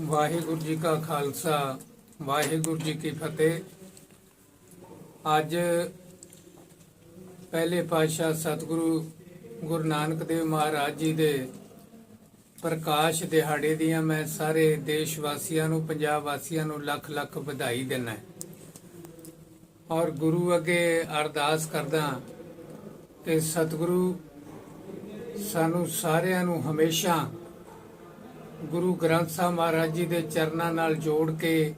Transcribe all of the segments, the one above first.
ਵਾਹਿਗੁਰੂ ਜੀ ਕਾ ਖਾਲਸਾ, ਵਾਹਿਗੁਰੂ ਜੀ ਕੀ ਫਤਿਹ। ਅੱਜ ਪਹਿਲੇ ਪਾਤਸ਼ਾਹ ਸਤਿਗੁਰੂ ਗੁਰੂ ਨਾਨਕ ਦੇਵ ਮਹਾਰਾਜ ਜੀ ਦੇ ਪ੍ਰਕਾਸ਼ ਦਿਹਾੜੇ ਦੀਆਂ ਮੈਂ ਸਾਰੇ ਦੇਸ਼ ਵਾਸੀਆਂ ਨੂੰ, ਪੰਜਾਬ ਵਾਸੀਆਂ ਨੂੰ ਲੱਖ ਲੱਖ ਵਧਾਈ ਦਿੰਦਾ ਔਰ ਗੁਰੂ ਅੱਗੇ ਅਰਦਾਸ ਕਰਦਾ ਕਿ ਸਤਿਗੁਰੂ ਸਾਨੂੰ ਸਾਰਿਆਂ ਨੂੰ ਹਮੇਸ਼ਾ ਗੁਰੂ ਗ੍ਰੰਥ ਸਾਹਿਬ ਮਹਾਰਾਜ ਜੀ ਦੇ ਚਰਨਾਂ ਨਾਲ ਜੋੜ ਕੇ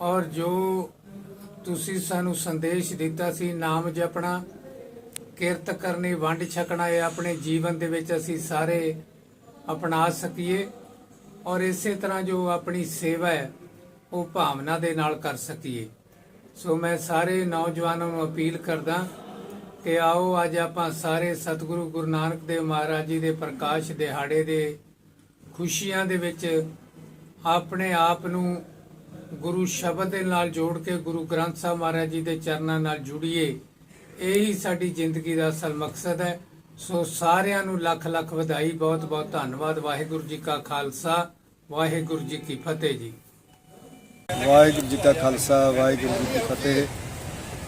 ਔਰ ਜੋ ਤੁਸੀਂ ਸਾਨੂੰ ਸੰਦੇਸ਼ ਦਿੱਤਾ ਸੀ, ਨਾਮ ਜਪਣਾ, ਕਿਰਤ ਕਰਨੀ, ਵੰਡ ਛਕਣਾ, ਇਹ ਆਪਣੇ ਜੀਵਨ ਦੇ ਵਿੱਚ ਅਸੀਂ ਸਾਰੇ ਅਪਣਾ ਸਕੀਏ ਔਰ ਇਸੇ ਤਰ੍ਹਾਂ ਜੋ ਆਪਣੀ ਸੇਵਾ ਹੈ, ਉਹ ਭਾਵਨਾ ਦੇ ਨਾਲ ਕਰ ਸਕੀਏ। ਸੋ ਮੈਂ ਸਾਰੇ ਨੌਜਵਾਨਾਂ ਨੂੰ ਅਪੀਲ ਕਰਦਾ ਕਿ ਆਓ, ਅੱਜ ਆਪਾਂ ਸਾਰੇ ਸਤਿਗੁਰੂ ਗੁਰੂ ਨਾਨਕ ਦੇਵ ਮਹਾਰਾਜ ਜੀ ਦੇ ਪ੍ਰਕਾਸ਼ ਦਿਹਾੜੇ ਦੇ ਖੁਸ਼ੀਆਂ ਦੇ ਵਿੱਚ ਆਪਣੇ ਆਪ ਨੂੰ ਗੁਰੂ ਸ਼ਬਦ ਦੇ ਨਾਲ ਜੋੜ ਕੇ ਗੁਰੂ ਗ੍ਰੰਥ ਸਾਹਿਬ ਮਹਾਰਾਜ ਜੀ ਦੇ ਚਰਨਾਂ ਨਾਲ ਜੁੜੀਏ, ਇਹੀ ਸਾਡੀ ਜ਼ਿੰਦਗੀ ਦਾ ਅਸਲ ਮਕਸਦ ਹੈ। ਸੋ ਸਾਰਿਆਂ ਨੂੰ ਲੱਖ ਲੱਖ ਵਧਾਈ, ਬਹੁਤ ਬਹੁਤ ਧੰਨਵਾਦ। ਵਾਹਿਗੁਰੂ ਜੀ ਕਾ ਖਾਲਸਾ, ਵਾਹਿਗੁਰੂ ਜੀ ਕੀ ਫਤਿਹ ਜੀ। ਵਾਹਿਗੁਰੂ ਜੀ ਕਾ ਖਾਲਸਾ, ਵਾਹਿਗੁਰੂ ਜੀ ਕੀ ਫਤਿਹ।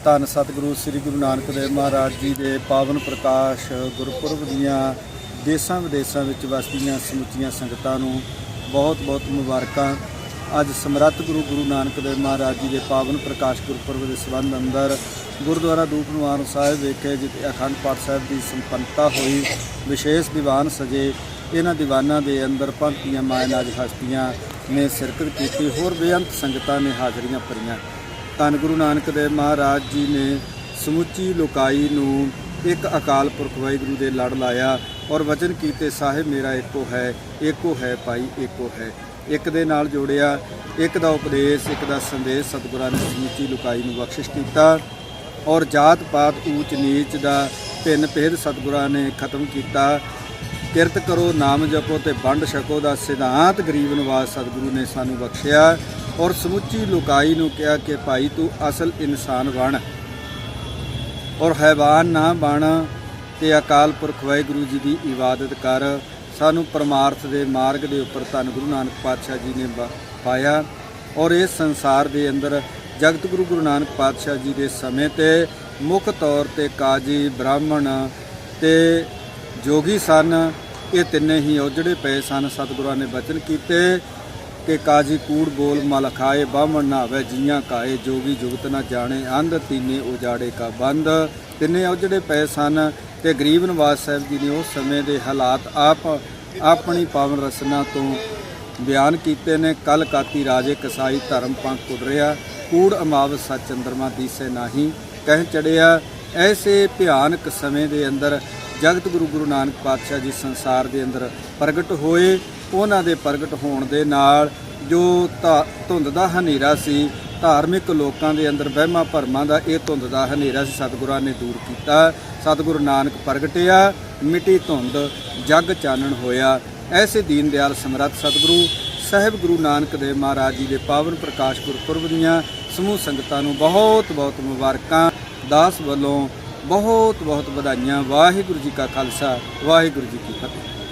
ਧੰਨ ਸਤਿਗੁਰੂ ਸ੍ਰੀ ਗੁਰੂ ਨਾਨਕ ਦੇਵ ਮਹਾਰਾਜ ਜੀ ਦੇ ਪਾਵਨ ਪ੍ਰਕਾਸ਼ ਗੁਰਪੁਰਬ ਦੀਆਂ ਦੇਸ਼ਾਂ ਵਿਦੇਸ਼ਾਂ ਵਿੱਚ ਵਸਦੀਆਂ ਸਮੁੱਚੀਆਂ ਸੰਗਤਾਂ ਨੂੰ ਬਹੁਤ-ਬਹੁਤ ਮੁਬਾਰਕਾਂ। ਅੱਜ ਸਮਰੱਥ ਗੁਰੂ ਗੁਰੂ ਨਾਨਕ ਦੇਵ ਮਹਾਰਾਜ ਜੀ ਦੇ ਪਾਵਨ ਪ੍ਰਕਾਸ਼ ਗੁਰਪੁਰਬ ਦੇ ਸਬੰਧ ਅੰਦਰ ਗੁਰਦੁਆਰਾ ਦੂਪਨਵਾਰ ਸਾਹਿਬ ਵਿਖੇ ਜਿੱਥੇ ਅਖੰਡ ਪਾਠ ਸਾਹਿਬ ਦੀ ਸੰਪੰਨਤਾ ਹੋਈ, ਵਿਸ਼ੇਸ਼ ਦੀਵਾਨ ਸਜੇ, ਇਹਨਾਂ ਦੀਵਾਨਾਂ ਦੇ ਅੰਦਰ ਪੰਕਤੀਆਂ ਮਾਇਨਾਜ ਹਸਤੀਆਂ ਨੇ ਸ਼ਿਰਕਤ ਕੀਤੀ, ਹੋਰ ਬੇਅੰਤ ਸੰਗਤਾਂ ਨੇ ਹਾਜ਼ਰੀਆਂ ਭਰੀਆਂ। ਧੰਨ ਗੁਰੂ ਨਾਨਕ ਦੇਵ ਮਹਾਰਾਜ ਜੀ ਨੇ ਸਮੁੱਚੀ ਲੋਕਾਈ ਨੂੰ ਇੱਕ ਅਕਾਲ ਪੁਰਖ ਵਾਹਿਗੁਰੂ ਦੇ ਲੜ ਲਾਇਆ ਔਰ ਵਚਨ ਕੀਤੇ ਸਾਹਿਬ ਮੇਰਾ ਇੱਕੋ ਹੈ ਇੱਕੋ ਹੈ ਭਾਈ, ਇੱਕੋ ਹੈ। ਇੱਕ ਦੇ ਨਾਲ ਜੋੜਿਆ, ਇੱਕ ਦਾ ਉਪਦੇਸ਼, ਇੱਕ ਦਾ ਸੰਦੇਸ਼ ਸਤਿਗੁਰਾਂ ਨੇ ਸਮੁੱਚੀ ਲੁਕਾਈ ਨੂੰ ਬਖਸ਼ਿਸ਼ ਕੀਤਾ। ਔਰ ਜਾਤ ਪਾਤ ਊਚ ਨੀਚ ਦਾ ਭਿੰਨ ਭੇਦ ਸਤਿਗੁਰਾਂ ਨੇ ਖਤਮ ਕੀਤਾ। ਕਿਰਤ ਕਰੋ, ਨਾਮ ਜਪੋ ਤੇ ਵੰਡ ਛਕੋ ਦਾ ਸਿਧਾਂਤ ਗਰੀਬ ਨਿਵਾਸ ਸਤਿਗੁਰੂ ਨੇ ਸਾਨੂੰ ਬਖਸ਼ਿਆ। ਔਰ ਸਮੁੱਚੀ ਲੋਕਾਈ ਨੂੰ ਕਿਹਾ ਕਿ ਭਾਈ ਤੂੰ ਅਸਲ ਇਨਸਾਨ ਬਣ। ਔਰ ਹੈਵਾਨ ਨਾ ਬਣ ਤੇ ਅਕਾਲ ਪੁਰਖ ਵਾਹਿਗੁਰੂ ਜੀ ਦੀ ਇਬਾਦਤ ਕਰ ਸਾਨੂੰ ਪਰਮਾਰਥ ਦੇ ਮਾਰਗ ਦੇ ਉੱਪਰ ਧੰਨ ਗੁਰੂ ਨਾਨਕ ਪਾਤਸ਼ਾਹ ਜੀ ਨੇ ਬ- ਪਾਇਆ ਔਰ ਇਸ ਸੰਸਾਰ ਦੇ ਅੰਦਰ ਜਗਤ ਗੁਰੂ ਗੁਰੂ ਨਾਨਕ ਪਾਤਸ਼ਾਹ ਜੀ ਦੇ ਸਮੇਂ ਤੇ ਮੁੱਖ ਤੌਰ ਤੇ ਕਾਜੀ, ਬ੍ਰਾਹਮਣ ਤੇ ਜੋਗੀ ਸਨ। ਇਹ ਤਿੰਨੇ ਹੀ ਉਜੜੇ ਪਏ ਸਨ। ਸਤਿਗੁਰਾਂ ਨੇ ਬਚਨ ਕੀਤੇ ਕਿ ਕਾਜੀ ਕੂੜ ਬੋਲ ਮਲ ਖਾਏ, ਬਾਹਮਣ ਨਾ ਨਾਵੇ ਜੀਆਂ ਕਾਏ, ਜੋਗੀ ਜੁਗਤ ਨਾ ਜਾਣੇ, ਅੰਧ ਤੀਨੇ ਉਜਾੜੇ ਕਾ ਬੰਦ। ਤਿੰਨੇ ਉਜੜੇ ਪਏ ਸਨ। ਤੇ ਗਰੀਬ ਨਿਵਾਸ ਸਾਹਿਬ ਜੀ ਨੇ ਉਸ ਸਮੇਂ ਦੇ ਹਾਲਾਤ ਆਪ ਆਪਣੀ ਪਾਵਨ ਰਸਨਾ ਤੋਂ ਬਿਆਨ ਕੀਤੇ ਨੇ ਕਲ ਕਾਤੀ ਰਾਜੇ ਕਸਾਈ ਧਰਮ ਪੰਖ ਕੁੜਰਿਆ ਕੂੜ ਅਮਾਵਸ ਸੱਚ ਚੰਦਰਮਾ ਦੀਸੇ ਨਾਹੀ ਕਹਿ ਚੜਿਆ। ਐਸੇ ਭਿਆਨਕ ਸਮੇਂ ਦੇ ਅੰਦਰ ਜਗਤ ਗੁਰੂ ਗੁਰੂ ਨਾਨਕ ਪਾਤਸ਼ਾਹ ਜੀ ਸੰਸਾਰ ਦੇ ਅੰਦਰ ਪ੍ਰਗਟ ਹੋਏ। ਉਹਨਾਂ ਦੇ ਪ੍ਰਗਟ ਹੋਣ ਦੇ ਨਾਲ ਜੋ ਧਾ- ਧੁੰਦ ਦਾ ਹਨੇਰਾ ਸੀ ਧਾਰਮਿਕ ਲੋਕਾਂ ਦੇ ਅੰਦਰ ਵਹਿਮਾਂ ਭਰਮਾਂ ਦਾ ਇਹ ਧੁੰਦ ਦਾ ਹਨੇਰਾ ਸੀ। ਸਤਿਗੁਰਾਂ ਨੇ ਦੂਰ ਕੀਤਾ। ਸਤਿਗੁਰੂ ਨਾਨਕ ਪ੍ਰਗਟਿਆ। ਮਿੱਟੀ ਧੁੰਦ, ਜਗ ਚਾਨਣ ਹੋਇਆ। ਐਸੇ ਦੀਨ ਦਿਆਲ ਸਮਰੱਥ ਸਤਿਗੁਰੂ, ਸਾਹਿਬ ਗੁਰੂ ਨਾਨਕ ਦੇਵ ਮਹਾਰਾਜ ਜੀ ਦੇ ਪਾਵਨ ਪ੍ਰਕਾਸ਼ ਗੁਰਪੁਰਬ ਦੀਆਂ ਸਮੂਹ ਸੰਗਤਾਂ ਨੂੰ ਬਹੁਤ ਬਹੁਤ ਮੁਬਾਰਕਾਂ। ਦਾਸ ਵੱਲੋਂ ਬਹੁਤ ਬਹੁਤ ਵਧਾਈਆਂ। ਵਾਹਿਗੁਰੂ ਜੀ ਕਾ ਖਾਲਸਾ, ਵਾਹਿਗੁਰੂ ਜੀ ਕੀ ਫਤਿਹ।